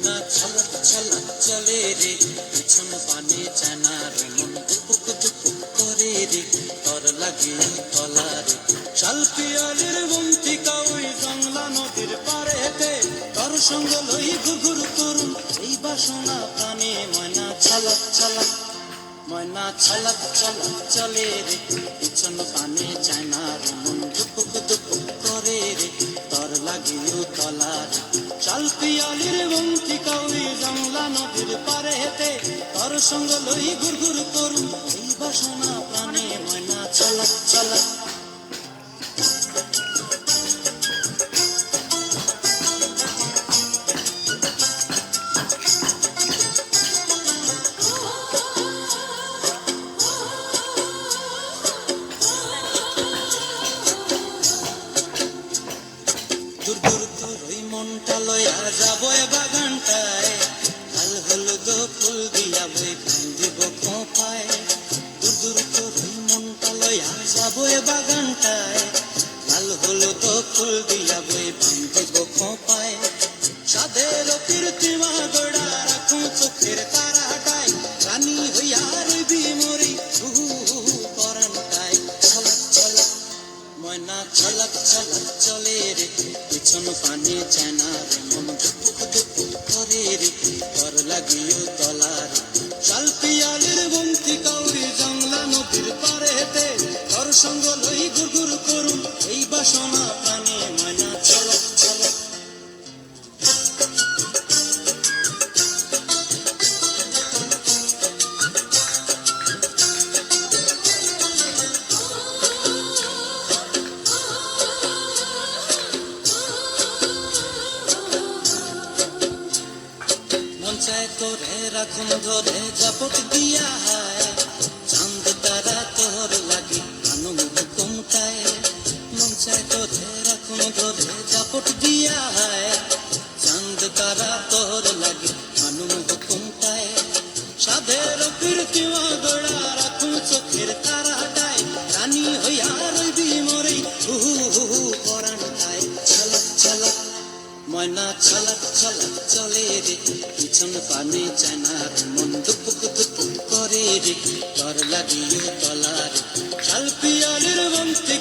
চেনা ছলক ছলক চলে রে। পিছন পানে চেনা রে মন দুপুক দুপুক করে রে। তর লাগে তলা রে। শালপিয়ারের বন্তি কাউই জংলা নদীর পারেতে তর সঙ্গ লই ঘুঘুর করুন এই বাসনা প্রাণে ময়না ছলক ছলক, ময়না ছলক ছলক চলে রে। পিছন পানে চেনা রে মন দুপুক দুপুক তলার চাল পিয়ালির বন্তি কাউরি জংলা নদীর পারে হেতে তর সঙ্গ লই গুরগুর করুন মনটা লয়া যাব বাগানটায়। লাল হলুদ ফুল দিয়া বই দিব খোপায়। দূর দূর ওই মনটা লয়া যাব বাগানটায়। লাল হলুদ ফুল দিয়া বই দিব খোপায়। সাদের কীর্তিমা গোড়া রাখুন চোখের তারাটায়। রানী হইয়া রবি মরি হু পরানটায়। ছলক ছলক, ময়না, ছলক ছলক, চলে রে। পিছন পানে চায়না রে মন দুঃখ দুপুক চায় তোরে, রাখুন ধরে, জাপট দিয়া হায়। চাঁদ তারা তোর লাগি, আনন্দ কমতায় মন চায় তোরে, রাখুন ধরে, জাপট দিয়া হায়। চাঁদ তারা তোর লাগি, আনন্দ কমতায় সাধের কীর্তিমা গোড়া রাখুন চোখের তারাটায় ছলক ছলক চলে রে, পিছন পানে চায়নার মন দুপুক দুপুক করে রে। তর লাগিও তলার পিয়ালির বন্তি